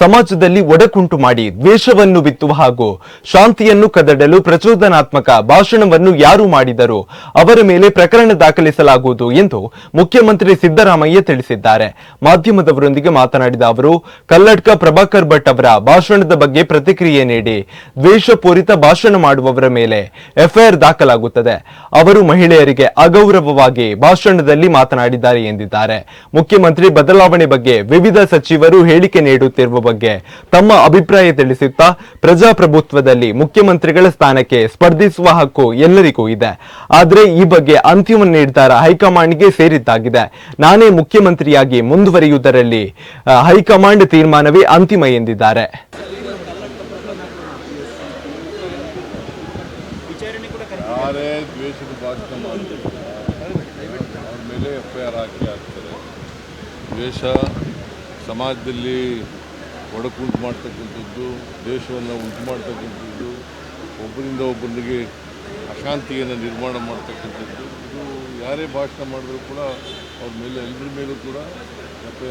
ಸಮಾಜದಲ್ಲಿ ಒಡಕುಂಟು ಮಾಡಿ ದ್ವೇಷವನ್ನು ಬಿತ್ತುವ ಹಾಗೂ ಶಾಂತಿಯನ್ನು ಕದಡಲು ಪ್ರಚೋದನಾತ್ಮಕ ಭಾಷಣವನ್ನು ಯಾರು ಮಾಡಿದರೂ ಅವರ ಮೇಲೆ ಪ್ರಕರಣ ದಾಖಲಿಸಲಾಗುವುದು ಎಂದು ಮುಖ್ಯಮಂತ್ರಿ ಸಿದ್ದರಾಮಯ್ಯ ತಿಳಿಸಿದ್ದಾರೆ. ಮಾಧ್ಯಮದವರೊಂದಿಗೆ ಮಾತನಾಡಿದ ಅವರು, ಕಲ್ಲಡ್ಕ ಪ್ರಭಾಕರ್ ಭಟ್ ಅವರ ಭಾಷಣದ ಬಗ್ಗೆ ಪ್ರತಿಕ್ರಿಯೆ ನೀಡಿ ದ್ವೇಷಪೂರಿತ ಭಾಷಣ ಮಾಡುವವರ ಮೇಲೆ ಎಫ್ಐಆರ್ ದಾಖಲಾಗುತ್ತದೆ. ಅವರು ಮಹಿಳೆಯರಿಗೆ ಅಗೌರವವಾಗಿ ಭಾಷಣದಲ್ಲಿ ಮಾತನಾಡಿದ್ದಾರೆ ಎಂದಿದ್ದಾರೆ. ಮುಖ್ಯಮಂತ್ರಿ ಬದಲಾವಣೆ ಬಗ್ಗೆ ವಿವಿಧ ಸಚಿವರು ಹೇಳಿಕೆ ನೀಡುತ್ತಿರುವ ಬಗ್ಗೆ ತಮ್ಮ ಅಭಿಪ್ರಾಯ ತಿಳಿಸುತ್ತಾ ಪ್ರಜಾಪ್ರಭುತ್ವದಲ್ಲಿ ಮುಖ್ಯಮಂತ್ರಿಗಳ ಸ್ಥಾನಕ್ಕೆ ಸ್ಪರ್ಧಿಸುವ ಹಕ್ಕು ಎಲ್ಲರಿಗೂ ಇದೆ. ಆದರೆ ಈ ಬಗ್ಗೆ ಅಂತಿಮ ನಿರ್ಧಾರ ಹೈಕಮಾಂಡ್ಗೆ ಸೇರಿದ್ದಾಗಿದೆ. ನಾನೇ ಮುಖ್ಯಮಂತ್ರಿಯಾಗಿ ಮುಂದುವರಿಯುವುದರಲ್ಲಿ ಹೈಕಮಾಂಡ್ ತೀರ್ಮಾನವೇ ಅಂತಿಮ ಎಂದಿದ್ದಾರೆ. ಸಮಾಜದಲ್ಲಿ ಒಡಕುಂಟು ಮಾಡ್ತಕ್ಕಂಥದ್ದು, ದೇಶವನ್ನು ಉಂಟು ಮಾಡ್ತಕ್ಕಂಥದ್ದು, ಒಬ್ಬರಿಂದ ಒಬ್ಬರಿಗೆ ಅಶಾಂತಿಯನ್ನು ನಿರ್ಮಾಣ ಮಾಡ್ತಕ್ಕಂಥದ್ದು, ಇದು ಯಾರೇ ಭಾಷಣ ಮಾಡಿದ್ರು ಕೂಡ ಅವ್ರ ಮೇಲೆ ಎಲ್ಲರ ಮೇಲೂ ಕೂಡ ಎಫ್ ಐ